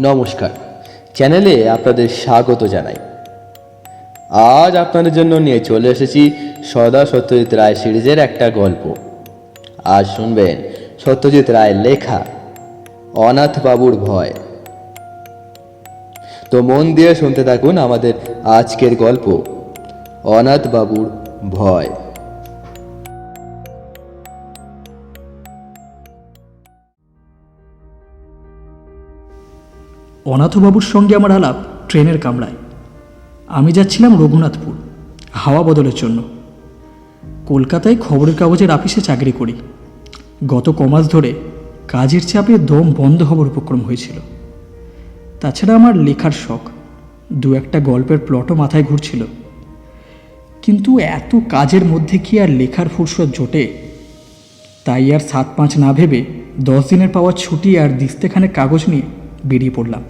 নমস্কার। চ্যানেলে আপনাদের স্বাগত জানাই। আজ আপনাদের জন্য নিয়ে চলে এসেছি সদা সত্যজিৎ রায় সিরিজের একটা গল্প। আজ শুনবেন সত্যজিৎ রায়ের লেখা, অনাথ বাবুর ভয়। তো মন দিয়ে শুনতে থাকুন আমাদের আজকের গল্প, অনাথ বাবুর ভয়। অনাথবাবুর সঙ্গে আমার আলাপ ট্রেনের কামরায়। আমি যাচ্ছিলাম রঘুনাথপুর, হাওয়া বদলের জন্য। কলকাতায় খবরের কাগজের অফিসে চাকরি করি। গত কমাস ধরে কাজের চাপে দম বন্ধ হবার উপক্রম হয়েছিল। তাছাড়া আমার লেখার শখ, দু একটা গল্পের প্লটও মাথায় ঘুরছিল। কিন্তু এত কাজের মধ্যে কি আর লেখার ফুরসত জোটে? তাই আর সাত পাঁচ না ভেবে দশ দিনের পাওয়া ছুটি আর দিস্তেখানে কাগজ নিয়ে বেরিয়ে পড়লাম।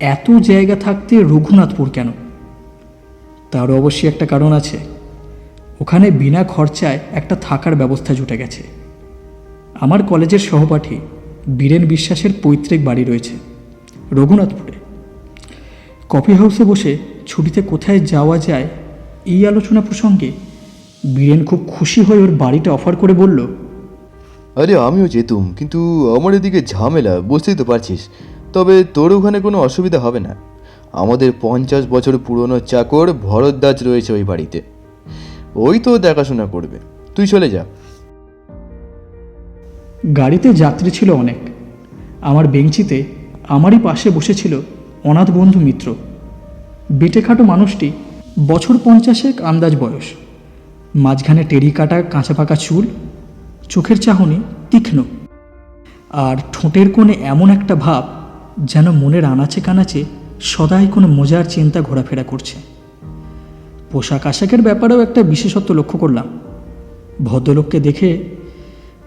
এত জায়গা থাকতে রঘুনাথপুর কেন? তার অবশ্যই একটা কারণ আছে। ওখানে বিনা খরচায় একটা থাকার ব্যবস্থা জুটে গেছে। আমার কলেজের সহপাঠী বীরেন বিশ্বাসের পৈতৃক বাড়ি রয়েছে রঘুনাথপুরে। কফি হাউসে বসে ছুটিতে কোথায় যাওয়া যায় এই আলোচনা প্রসঙ্গে বীরেন খুব খুশি হয়ে ওর বাড়িটা অফার করে বলল, আরে আমিও যেতুম, কিন্তু আমার এদিকে ঝামেলা, বুঝতেই তো পারছিস। তবে তোর ওখানে কোনো অসুবিধা হবে না। আমাদের পঞ্চাশ বছর পুরনো চাকর ভরদ্বাজ রয়েছে ওই বাড়িতে। ওই তো দেখাশোনা করবে। তুই চলে যা। গাড়িতে যাত্রী ছিল অনেক। আমার বেঞ্চিতে আমারই পাশে বসেছিল অনাথ বন্ধু মিত্র। বেটেখাটো মানুষটি বছর পঞ্চাশেক আন্দাজ বয়স। মাঝখানে টেরি কাটা কাঁচা পাকা চুল, চোখের চাহনি তীক্ষ্ণ। আর ঠোঁটের কোণে এমন একটা ভাব যেন মনের আনাচে কানাচে সদাই কোনো মজার চিন্তা ঘোরাফেরা করছে। পোশাক আশাকের ব্যাপারেও একটা বিশেষত্ব লক্ষ্য করলাম। ভদ্রলোককে দেখে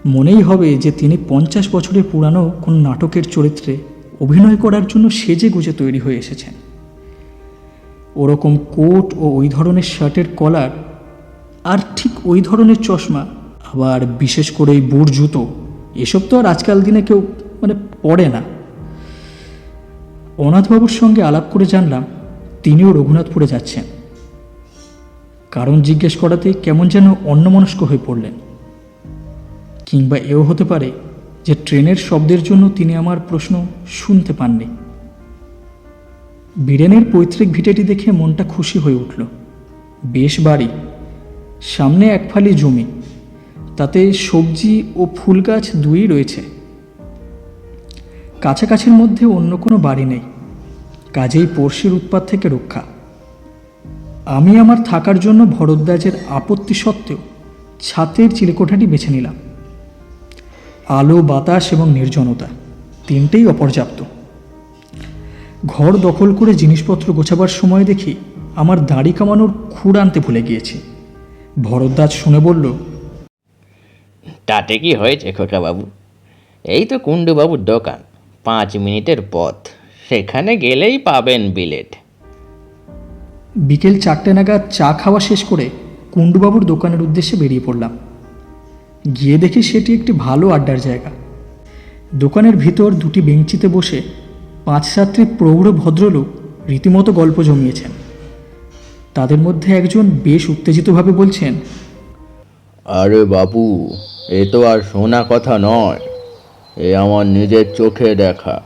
মনেই হবে যে তিনি পঞ্চাশ বছরের পুরানো কোন নাটকের চরিত্রে অভিনয় করার জন্য সেজে গুজে তৈরি হয়ে এসেছেন। ওরকম কোট ও ওই ধরনের শার্টের কলার আর ঠিক ওই ধরনের চশমা, আবার বিশেষ করে এই বুট, জুতো, এসব তো আর আজকাল দিনে কেউ মানে পড়ে না। অনাথবাবুর সঙ্গে আলাপ করে জানলাম, তিনিও রঘুনাথপুরে যাচ্ছেন। কারণ জিজ্ঞেস করাতে কেমন যেন অন্যমনস্ক হয়ে পড়লেন। কিংবা এও হতে পারে যে ট্রেনের শব্দের জন্য তিনি আমার প্রশ্ন শুনতে পাননি। বীরেনের পৈতৃক ভিটেটি দেখে মনটা খুশি হয়ে উঠল। বেশ বাড়ি, সামনে এক ফালি জমি, তাতে সবজি ও ফুল গাছ দুই রয়েছে। কাছাকাছির মধ্যে অন্য কোনো বাড়ি নেই। কাজেই পড়শির উৎপাত থেকে রক্ষা। আমি আমার থাকার জন্য ভরদ্বাজের আপত্তি সত্ত্বেও ছাতের চিলেকোঠাটি বেছে নিলাম। আলো, বাতাস এবং নির্জনতা তিনটেই অপর্যাপ্ত। ঘর দখল করে জিনিসপত্র গোছাবার সময় দেখি আমার দাড়ি কামানোর খুঁড় আনতে ভুলে গিয়েছি। ভরদ্বাজ শুনে বলল, তাতে কি হয়েছে খোকাবাবু? এই তো কুণ্ডুবাবুর দোকান। পাঁচ মিনিটের পথ। সেখানে গেলেই পাবেন বিলেট বিকেল চারটে নাগাদ চা খাওয়া শেষ করে কুণ্ডুবাবুর দোকানের উদ্দেশ্যে বেরিয়ে পড়লাম। গিয়ে দেখি সেটি একটি ভালো আড্ডার জায়গা। দোকানের ভিতর দুটি বেঞ্চিতে বসে পাঁচ সাতটি প্রৌঢ় ভদ্রলোক রীতিমতো গল্প জমিয়েছেন। তাদের মধ্যে একজন বেশ উত্তেজিতভাবে বলছেন আরে বাবু এ তো আর শোনা কথা নয়। এ আমার নিজের চোখে দেখা।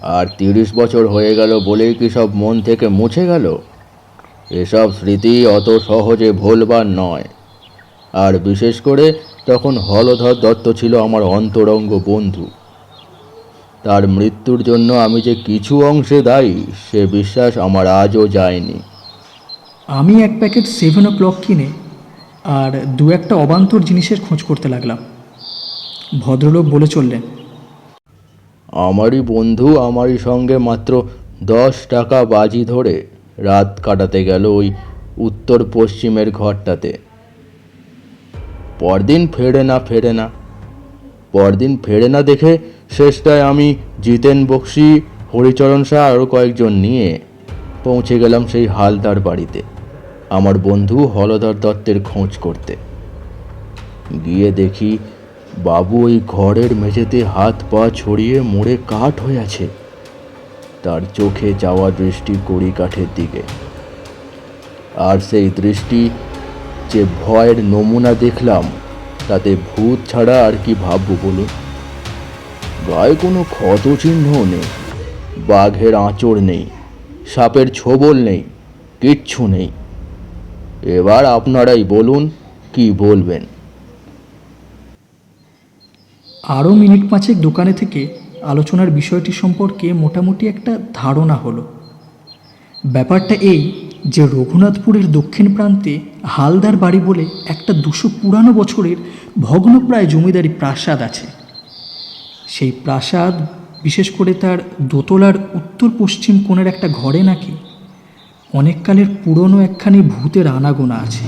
আর তিরিশ বছর হয়ে গেল বলেই কি সব মন থেকে মুছে গেল? এসব স্মৃতি অত সহজে ভুলবার নয়। আর বিশেষ করে তখন হলধর দত্ত ছিল আমার অন্তরঙ্গ বন্ধু। তার মৃত্যুর জন্য আমি যে কিছু অংশে দায়ী, সে বিশ্বাস আমার আজও যায়নি। আমি এক প্যাকেট সেভেন ও ক্লক কিনে আর দু একটা অবান্তর জিনিসের খোঁজ করতে লাগলাম। ভদ্রলোক বলে চললেন, আমারই বন্ধু আমারই সঙ্গে মাত্র দশ টাকা বাজি ধরে রাত কাটাতে গেল ওই উত্তর পশ্চিমের ঘরটাতে। পরদিন ফেরে না ফেরে না। পরদিন ফেরে না দেখে শেষটায় আমি জিতেন বক্সি, হরিচরণ শাহ আরও কয়েকজন নিয়ে পৌঁছে গেলাম সেই হালদার বাড়িতে, আমার বন্ধু হলধর দত্তের খোঁজ করতে। গিয়ে দেখি বাবু ওই ঘরের মেঝেতে হাত পা ছড়িয়ে মুড়ে কাঠ হয়ে আছে। তার চোখে যাওয়া দৃষ্টি কড়ি কাঠের দিকে। আর সেই দৃষ্টি যে ভয়ের নমুনা দেখলাম, তাতে ভূত ছাড়া আর কি ভাববো বলুন? গায়ে কোনো ক্ষত চিহ্ন নেই, বাঘের আঁচড় নেই, সাপের ছোবল নেই, কিচ্ছু নেই। এবার আপনারাই বলুন, কি বলবেন? আরও মিনিট পাঁচেক দোকানে থেকে আলোচনার বিষয়টি সম্পর্কে মোটামুটি একটা ধারণা হলো। ব্যাপারটা এই যে রঘুনাথপুরের দক্ষিণ প্রান্তে হালদার বাড়ি বলে একটা দুশো পুরানো বছরের ভগ্নপ্রায় জমিদারি প্রাসাদ আছে। সেই প্রাসাদ, বিশেষ করে তার দোতলার উত্তর পশ্চিম কোণের একটা ঘরে নাকি অনেককালের পুরনো একখানি ভূতের আনাগোনা আছে।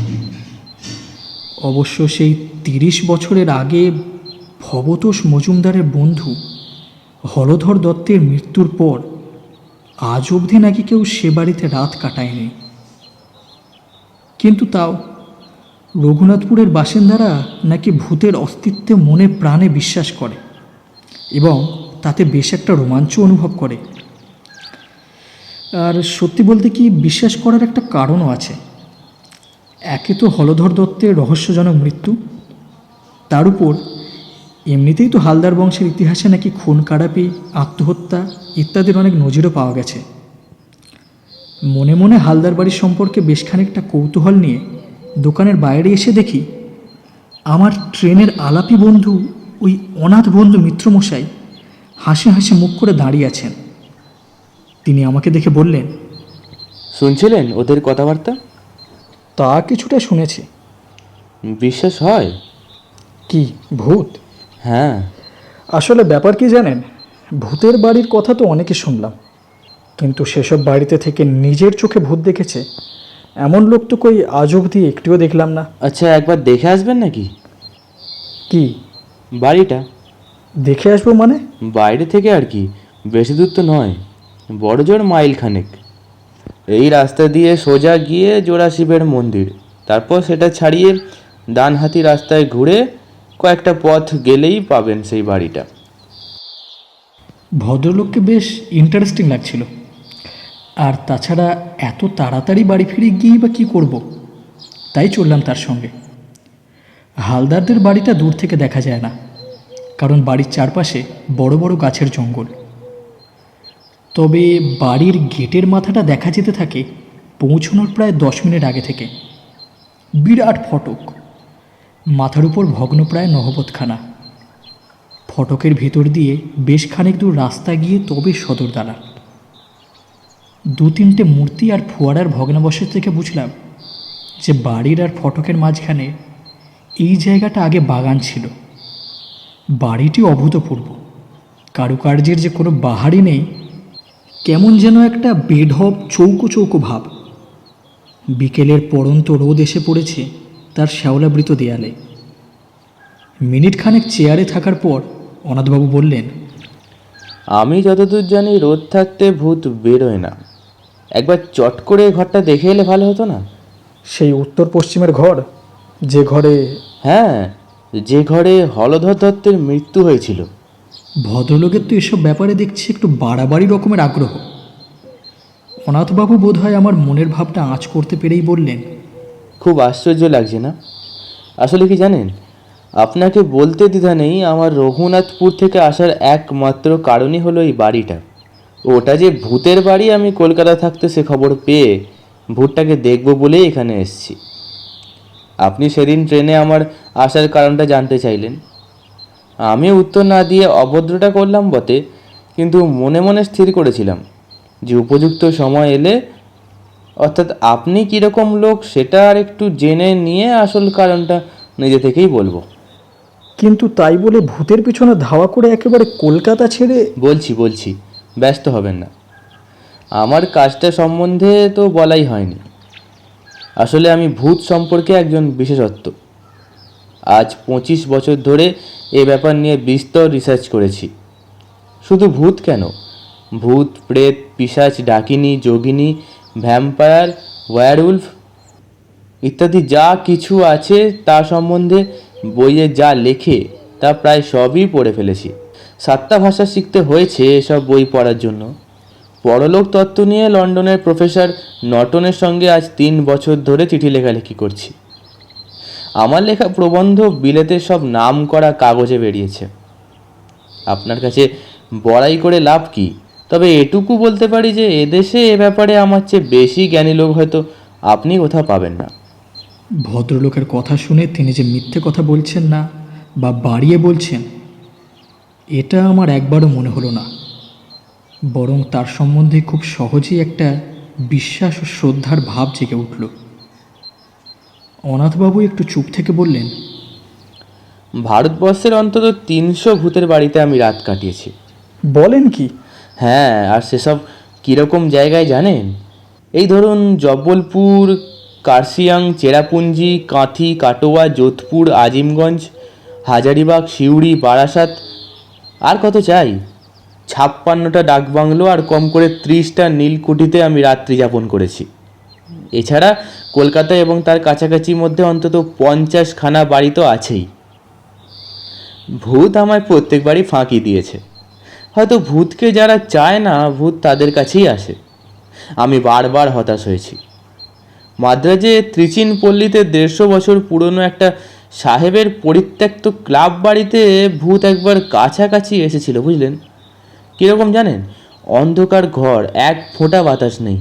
অবশ্য সেই তিরিশ বছরের আগে ভবতোষ মজুমদারের বন্ধু হলধর দত্তের মৃত্যুর পর আজ অবধি নাকি কেউ সে বাড়িতে রাত কাটায়নি। কিন্তু তাও রঘুনাথপুরের বাসিন্দারা নাকি ভূতের অস্তিত্বে মনে প্রাণে বিশ্বাস করে এবং তাতে বেশ একটা রোমাঞ্চ অনুভব করে। আর সত্যি বলতে কি বিশ্বাস করার একটা কারণও আছে। একে তো হলধর দত্তের রহস্যজনক মৃত্যু, তার উপর এমনিতেই তো হালদার বংশের ইতিহাসে নাকি খুন কাড়াপি আত্মহত্যা ইত্যাদির অনেক নজিরও পাওয়া গেছে। মনে মনে হালদার বাড়ির সম্পর্কে বেশ খানিকটা কৌতূহল নিয়ে দোকানের বাইরে এসে দেখি আমার ট্রেনের আলাপি বন্ধু ওই অনাথ বন্ধু মিত্রমশাই হাসি হাসি মুখ করে দাঁড়িয়ে আছেন। তিনি আমাকে দেখে বললেন শুনছিলেন ওদের কথাবার্তা? তা কিছুটা শুনেছি। বিশ্বাস হয়? কি ভূত? হ্যাঁ। আসলে ব্যাপার কি জানেন? ভূতের বাড়ির কথা তো অনেকে শুনলাম। কিন্তু সেসব বাড়িতে থেকে নিজের চোখে ভূত দেখেছে এমন লোক তো কই আজ অবধি একটিও দেখলাম না। আচ্ছা একবার দেখে আসবেন নাকি? কি? বাড়িটা? দেখে আসব মানে? বাইরে থেকে আর কি বেশি দূর তো নয় বড় জোর মাইল খানেক। এই রাস্তা দিয়ে সোজা গিয়ে জোড়া শিবের মন্দির তারপর সেটা ছাড়িয়ে ডান হাতি রাস্তায় ঘুরে কয়েকটা পথ গেলেই পাবেন সেই বাড়িটা। ভদ্রলোককে বেশ ইন্টারেস্টিং লাগছিল। আর তাছাড়া এত তাড়াতাড়ি বাড়ি ফিরে গিয়েই বা কী করব? তাই চললাম তার সঙ্গে। হালদারদের বাড়িটা দূর থেকে দেখা যায় না, কারণ বাড়ির চারপাশে বড় বড় গাছের জঙ্গল। তবে বাড়ির গেটের মাথাটা দেখা যেতে থাকে পৌঁছানোর প্রায় দশ মিনিট আগে থেকে। বিরাট ফটক। মাথার উপর ভগ্নপ্রায় নহবতখানা ফটকের ভেতর দিয়ে বেশ খানিক দূর রাস্তা গিয়ে তবে সদর দাঁড়ান দু তিনটে মূর্তি আর ফোয়ারার ভগ্নাবশেষ থেকে বুঝলাম যে বাড়ির আর ফটকের মাঝখানে এই জায়গাটা আগে বাগান ছিল। বাড়িটি অভূতপূর্ব। কারুকার্যের যে কোনো বাহারি নেই, কেমন যেন একটা বেঢপ চৌকো চৌকো ভাব। বিকেলের পড়ন্ত রোদ এসে পড়েছে। তার শ্যাওলাবৃত দেয়ালে। মিনিট খানেক চেয়ারে থাকার পর অনাথবাবু বললেন আমি যতদূর জানি রোদ থাকতে ভূত বেরোয় না। একবার চট করে ঘরটা দেখে এলে ভালো হতো না? সেই উত্তর পশ্চিমের ঘর যে ঘরে হ্যাঁ যে ঘরে হলধর দত্তের মৃত্যু হয়েছিল। ভদ্রলোকের তো এসব ব্যাপারে দেখছি একটু বাড়াবাড়ি রকমের আগ্রহ। অনাথবাবু বোধ হয় আমার মনের ভাবটা আঁচ করতে পেরেই বললেন খুব আশ্চর্য লাগছে না? আসলে কি জানেন? আপনাকে বলতে দ্বিধা নেই, আমার রঘুনাথপুর থেকে আসার একমাত্র কারণই হলো এই বাড়িটা। ওটা যে ভূতের বাড়ি আমি কলকাতা থাকতে সে খবর পেয়ে ভূতটাকে দেখব বলেই এখানে এসেছি। আপনি সেদিন ট্রেনে আমার আসার কারণটা জানতে চাইলেন। আমি উত্তর না দিয়ে অভদ্রটা করলাম বটে, কিন্তু মনে মনে স্থির করেছিলাম যে উপযুক্ত সময় এলে অর্থাৎ আপনি কীরকম লোক সেটা আর একটু জেনে নিয়ে আসল কারণটা নিজে থেকেই বলব। কিন্তু তাই বলে ভূতের পিছনে ধাওয়া করে একেবারে কলকাতা ছেড়ে বলছি বলছি ব্যস্ত হবেন না। আমার কাজটা সম্বন্ধে তো বলাই হয়নি। আসলে আমি ভূত সম্পর্কে একজন বিশেষত্ব। আজ পঁচিশ বছর ধরে এ ব্যাপার নিয়ে বিস্তর রিসার্চ করেছি। শুধু ভূত কেন? ভূত প্রেত পিশাচ ডাকিনী যোগিনী ভ্যাম্পায়ার ওয়্যারউলফ ইত্যাদি যা কিছু আছে তা সম্বন্ধে বইয়ে যা লেখে তা প্রায় সবই পড়ে ফেলেছি। সাতটা ভাষা শিখতে হয়েছে এসব বই পড়ার জন্য। পরলোক তত্ত্ব নিয়ে লন্ডনের প্রফেসর নটনের সঙ্গে আজ তিন বছর ধরে চিঠি লেখালেখি করছি। আমার লেখা প্রবন্ধ বিলেতের সব নাম করা কাগজে বেরিয়েছে। আপনার কাছে বড়াই করে লাভ কি? তবে এটুকু বলতে পারি যে এদেশে এ ব্যাপারে আমার চেয়ে বেশি জ্ঞানী লোক হয়তো আপনি কোথাও পাবেন না। ভদ্রলোকের কথা শুনে তিনি যে মিথ্যে কথা বলছেন না বা বাড়িয়ে বলছেন এটা আমার একবারও মনে হলো না। বরং তার সম্বন্ধে খুব সহজেই একটা বিশ্বাস ও শ্রদ্ধার ভাব জেগে উঠল। অনাথবাবু একটু চুপ থেকে বললেন ভারতবর্ষের অন্তত তিনশো ভূতের বাড়িতে আমি রাত কাটিয়েছি। বলেন কি? হ্যাঁ আর সেসব কীরকম জায়গায় জানেন? এই ধরুন জব্বলপুর, কার্শিয়াং, চেরাপুঞ্জি, কাঁথি, কাটোয়া, যোধপুর, আজিমগঞ্জ, হাজারিবাগ, সিউড়ি, বারাসাত, আর কত চাই? ছাপ্পান্নটা ডাকবাংলো আর কম করে ত্রিশটা নীলকুঠিতে আমি রাত্রি যাপন করেছি। এছাড়া কলকাতা এবং তার কাছাকাছি মধ্যে অন্তত পঞ্চাশখানা বাড়ি তো আছেই। ভূত আমায় প্রত্যেকবারই ফাঁকি দিয়েছে। হয়তো ভূতকে যারা চায় না, ভূত তাদের কাছেই আসে। আমি বারবার হতাশ হয়েছি। মাদ্রাজে ত্রিচিন পল্লীতে দেড়শো বছর পুরনো একটা সাহেবের পরিত্যক্ত ক্লাব বাড়িতে ভূত একবার কাছাকাছি এসেছিল, বুঝলেন? কীরকম জানেন? অন্ধকার ঘর, এক ফোঁটা বাতাস নেই।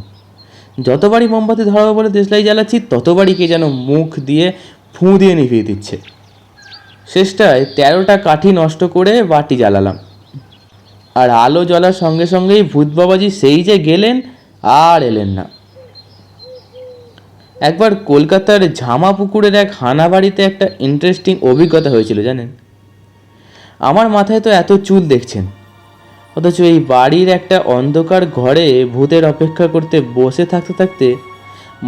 যতবারই মোমবাতি ধরাবো বলে দেশলাই জ্বালাচ্ছি, ততবারই কে যেন মুখ দিয়ে ফুঁ দিয়ে নিভিয়ে দিচ্ছে। শেষটায় তেরোটা কাঠি নষ্ট করে বাটি জ্বালালাম। আর আলো জ্বলার সঙ্গে সঙ্গেই ভূত বাবাজি সেই যে গেলেন, আর এলেন না। একবার কলকাতার ঝামা পুকুরের এক হানা বাড়িতে একটা ইন্টারেস্টিং অভিজ্ঞতা হয়েছিল, জানেন? আমার মাথায় তো এত চুল দেখছেন। অথচ এই বাড়ির একটা অন্ধকার ঘরে ভূতের অপেক্ষা করতে বসে থাকতে থাকতে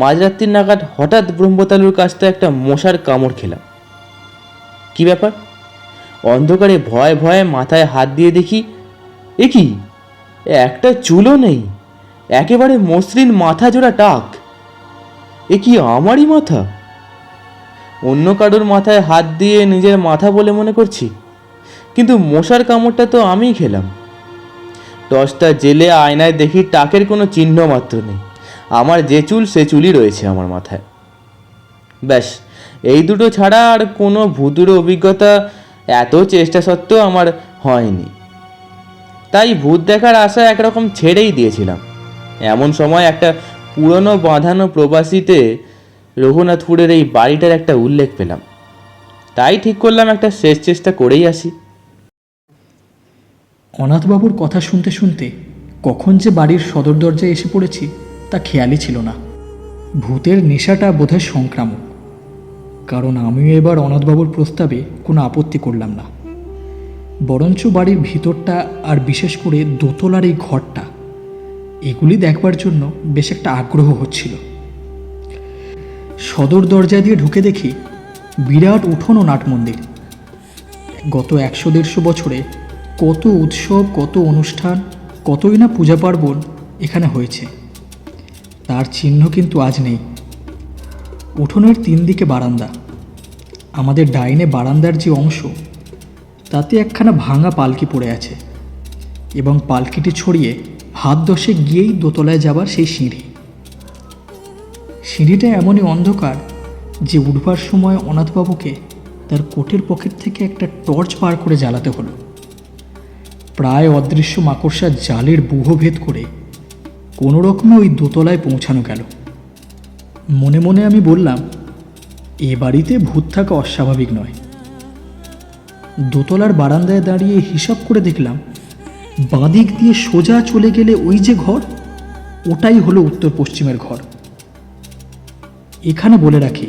মাঝরাত্রির নাগাদ হঠাৎ ব্রহ্মতালুর কাছটা একটা মশার কামড় খেলাম। কি ব্যাপার? অন্ধকারে ভয়ে ভয়ে মাথায় হাত দিয়ে দেখি এ কি? একটা চুলও নেই। একেবারে মসৃণ মাথা জোড়া টাক। এ কি আমারই মাথা? অন্য কারোর মাথায় হাত দিয়ে নিজের মাথা বলে মনে করছি। কিন্তু মশার কামড়টা তো আমিই খেলাম। টসটা জেলে আয়নায় দেখি টাকের কোনো চিহ্ন মাত্র নেই। আমার যে চুল, সে চুলই রয়েছে আমার মাথায়। ব্যাস, এই দুটো ছাড়া আর কোনো ভূতুর অভিজ্ঞতা এত চেষ্টা সত্ত্বেও আমার হয়নি। তাই ভূত দেখার আশা একরকম ছেড়েই দিয়েছিলাম। এমন সময় একটা পুরনো বাঁধানো প্রবাসীতে রঘুনাথপুরের এই বাড়িটার একটা উল্লেখ পেলাম। তাই ঠিক করলাম একটা শেষ চেষ্টা করেই আসি। অনাথবাবুর কথা শুনতে শুনতে কখন যে বাড়ির সদর দরজায় এসে পড়েছি তা খেয়ালই ছিল না। ভূতের নেশাটা বোধহয় সংক্রামক। কারণ আমিও এবার অনাথবাবুর প্রস্তাবে কোনো আপত্তি করলাম না। বরঞ্চ বাড়ির ভিতরটা আর বিশেষ করে দোতলার এই ঘরটা। এগুলি দেখবার জন্য বেশ একটা আগ্রহ হচ্ছিল। সদর দরজা দিয়ে ঢুকে দেখি বিরাট উঠোন ও নাট মন্দির। গত একশো দেড়শো বছরে কত উৎসব, কত অনুষ্ঠান, কতই না পূজা পার্বণ এখানে হয়েছে। তার চিহ্ন কিন্তু আজ নেই। উঠোনের তিন দিকে বারান্দা। আমাদের ডাইনে বারান্দার যে অংশ তাতে একখানা ভাঙা পালকি পড়ে আছে এবং পালকিটি ছড়িয়ে হাত দশে গিয়েই দোতলায় যাবার সেই সিঁড়ি। সিঁড়িটা এমনই অন্ধকার যে উঠবার সময় অনাথবাবুকে তার কোটের পকেট থেকে একটা টর্চ বার করে জ্বালাতে হলো। প্রায় অদৃশ্য মাকড়সা জালের বুহ ভেদ করে কোনো রকমে ওই দোতলায় পৌঁছানো গেল। মনে মনে আমি বললাম, এ বাড়িতে ভূত থাকা অস্বাভাবিক নয়। দোতলার বারান্দায় দাঁড়িয়ে হিসাব করে দেখলাম, বাঁদিক দিয়ে সোজা চলে গেলে ওই যে ঘর, ওটাই হলো উত্তর পশ্চিমের ঘর। এখানে বলে রাখি,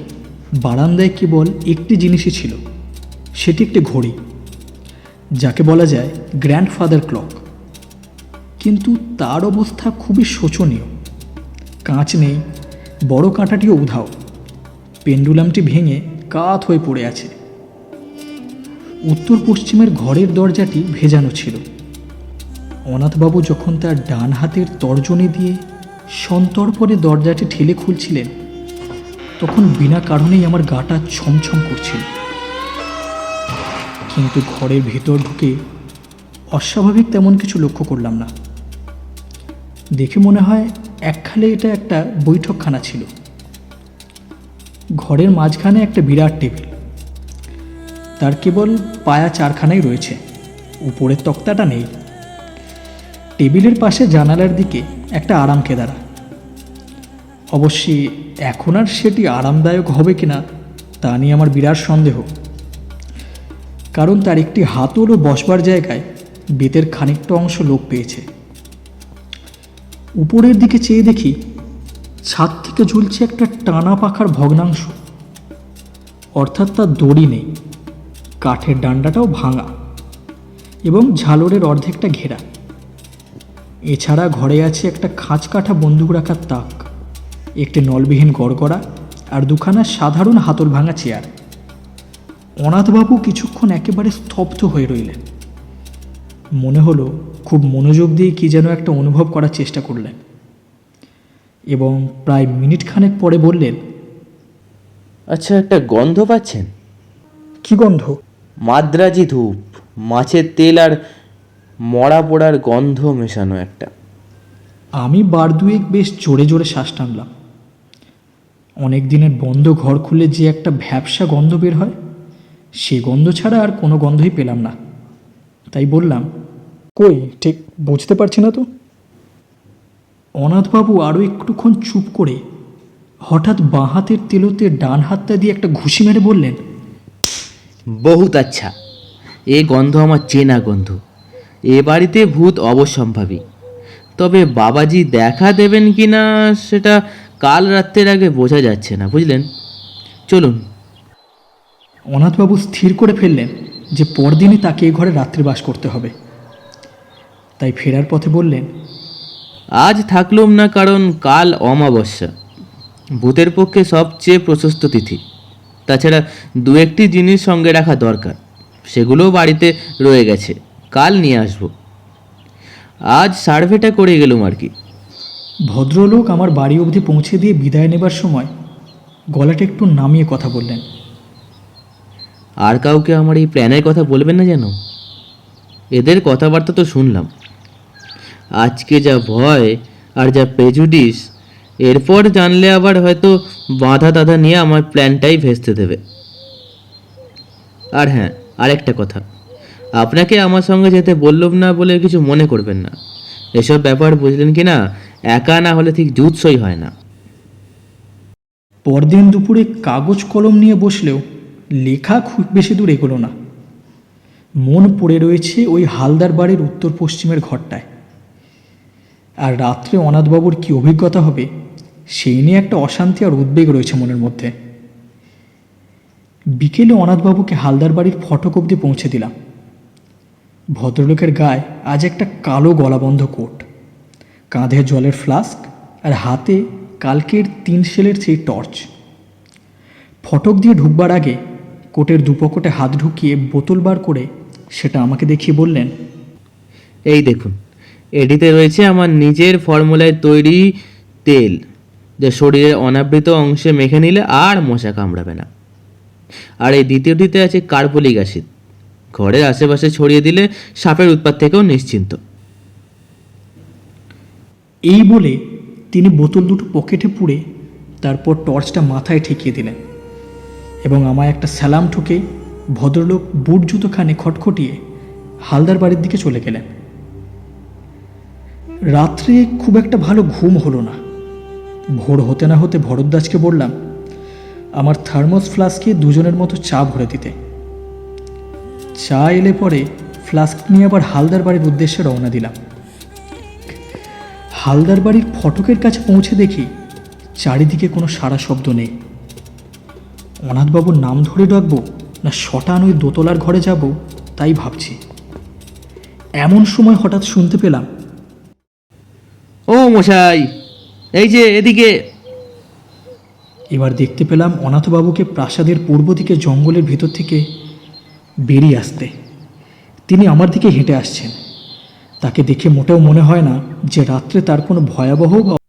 বারান্দায় কেবল একটি জিনিসই ছিল, সেটি একটি ঘড়ি, যাকে বলা যায় গ্র্যান্ডফাদার ক্লক কিন্তু তার অবস্থা খুবই শোচনীয়। কাঁচ নেই, বড় কাঁটাটিও উধাও, পেন্ডুলামটি ভেঙে কাত হয়ে পড়ে আছে। উত্তর পশ্চিমের ঘরের দরজাটি ভেজানো ছিল। অনাথবাবু যখন তার ডান হাতের তর্জনী দিয়ে সন্তর্পণে দরজাটি ঠেলে খুলছিলেন, তখন বিনা কারণেই আমার গাটা ছমছম করছিল। কিন্তু ঘরের ভেতর ঢুকে অস্বাভাবিক তেমন কিছু লক্ষ্য করলাম না। দেখে মনে হয় একখালে এটা একটা বৈঠকখানা ছিল। ঘরের মাঝখানে একটা বিরাট টেবিল। তার কেবল পায়া চারখানাই রয়েছে। উপরের তক্তাটা নেই। টেবিলের পাশে জানালার দিকে একটা আরাম কেদারা অবশ্যই এখন আর সেটি আরামদায়ক হবে কিনা, তা নিয়ে আমার বিরাট সন্দেহ। কারণ তার একটি হাতল ও বসবার জায়গায় বেতের খানিকটা অংশ লোপ পেয়েছে। উপরের দিকে চেয়ে দেখি ছাদ থেকে ঝুলছে একটা টানা পাখার ভগ্নাংশ। অর্থাৎ তার দড়ি নেই। কাঠের ডান্ডাটাও ভাঙা এবং ঝালরের অর্ধেকটা ঘেরা। এছাড়া ঘরে আছে একটা খাঁচ কাঠা বন্দুক রাখার তাক একটি নলবিহীন গড়গড়া আর দুখানা সাধারণ হাতল ভাঙা চেয়ার। অনাথবাবু কিছুক্ষণ একেবারে স্তব্ধ হয়ে রইলেন। মনে হলো খুব মনোযোগ দিয়ে কি যেন একটা অনুভব করার চেষ্টা করলেন। এবং প্রায় মিনিট খানেক পরে বললেন আচ্ছা একটা গন্ধ পাচ্ছেন? কি গন্ধ? মাদ্রাজি ধূপ, মাছের তেল আর মরা পোড়ার গন্ধ মেশানো একটা। আমি বার দুয়েক বেশ জোরে জোরে শ্বাস টানলাম। অনেক দিনের বন্ধ ঘর খুলে যে একটা ভ্যাবসা গন্ধ বের হয়, সে গন্ধ ছাড়া আর কোনো গন্ধই পেলাম না। তাই বললাম, কই, ঠিক বুঝতে পারছি না তো? অনাথবাবু আরও একটুক্ষণ চুপ করে হঠাৎ বাঁ হাতের তেলোতে ডান হাতটা দিয়ে একটা ঘুষি মেরে বললেন বহুত আচ্ছা। এ গন্ধ আমার চেনা গন্ধ। এ বাড়িতে ভূত অবশ্যম্ভাবী তবে বাবাজি দেখা দেবেন কি না সেটা কাল রাত্রের আগে বোঝা যাচ্ছে না বুঝলেন? চলুন। অনাথবাবু স্থির করে ফেললেন যে পরদিনই তাকে এ ঘরে রাত্রিবাস করতে হবে। তাই ফেরার পথে বললেন আজ থাকলুম না কারণ কাল অমাবস্যা। ভূতের পক্ষে সবচেয়ে প্রশস্ত তিথি। তাছাড়া দু একটি জিনিস সঙ্গে রাখা দরকার সেগুলোও বাড়িতে রয়ে গেছে। কাল নিয়ে আসব। আজ সার্ভেটা করে গেলুম আর কি। ভদ্রলোক আমার বাড়ি অবধি পৌঁছে দিয়ে বিদায় নেবার সময় গলাটা একটু নামিয়ে কথা বললেন। আর কাউকে আমার এই প্ল্যানের কথা বলবেন না যেন? এদের কথাবার্তা তো শুনলাম। আজকে যা ভয় আর যা প্রেজুডিস এরপর জানলে আবার হয়তো বাঁধা টাধা নিয়ে আমার প্ল্যানটাই ভেস্তে দেবে। আর হ্যাঁ আরেকটা কথা। আপনাকে আমার সঙ্গে যেতে বললাম না বলে কিছু মনে করবেন না। এসব ব্যাপার বুঝলেন কি না? একা না হলে ঠিক জুৎসই হয় না। পরদিন দুপুরে কাগজ কলম নিয়ে বসলেও লেখা খুব বেশি দূর এগোলো না। মন পড়ে রয়েছে ওই হালদার বাড়ির উত্তর পশ্চিমের ঘরটায়। আর রাত্রে অনাথবাবুর কী অভিজ্ঞতা হবে সেই নিয়ে একটা অশান্তি আর উদ্বেগ রয়েছে মনের মধ্যে। বিকেলে অনাথবাবুকে হালদার বাড়ির ফটক অবধি পৌঁছে দিলাম। ভদ্রলোকের গায়ে আজ একটা কালো গলাবন্ধ কোট। কাঁধে জলের ফ্লাস্ক আর হাতে কালকের তিন সেলের সেই টর্চ। ফটক দিয়ে ঢুকবার আগে কোটের দুপকটে হাত ঢুকিয়ে বোতল বার করে সেটা আমাকে দেখিয়ে বললেন, এই দেখুন, এটিতে রয়েছে আমার নিজের ফর্মুলায় তৈরি তেল। যা শরীরের অনাবৃত অংশে মেখে নিলে আর মশা কামড়াবে না। আর এই দ্বিতীয়টিতে আছে কার্বলিক অ্যাসিড। ঘরের আশেপাশে ছড়িয়ে দিলে সাপের উৎপাত থেকেও নিশ্চিন্ত। এই বলে তিনি বোতল দুটো পকেটে পুড়ে তারপর টর্চটা মাথায় ঠেকিয়ে দিলেন এবং আমায় একটা স্যালাম ঠুকে ভদ্রলোক বুট জুতোখানে খটখটিয়ে হালদার বাড়ির দিকে চলে গেলেন। রাত্রে খুব একটা ভালো ঘুম হলো না। ভোর হতে না হতে ভরদ্বাজকে বললাম, আমার থার্মোস ফ্লাস্কে দুজনের মতো চা ভরে দিতে। চা এলে পরে ফ্লাস্ক নিয়ে আবার হালদার বাড়ির উদ্দেশ্যে রওনা দিলাম। হালদার বাড়ির ফটকের কাছে পৌঁছে দেখি চারিদিকে কোনো সারা শব্দ নেই। অনাথবাবুর নাম ধরে ডাকবো না শটান ওই দোতলার ঘরে যাব, তাই ভাবছি। এমন সময় হঠাৎ শুনতে পেলাম, ও মশাই এই যে এদিকে। এবার দেখতে পেলাম অনাথবাবুকে প্রাসাদের পূর্ব দিকে জঙ্গলের ভিতর থেকে বেরিয়ে আসতে। তিনি আমার দিকে হেঁটে আসছেন। তাকে দেখে মোটেও মনে হয় না যে রাত্রে তার কোনো ভয়াবহ বা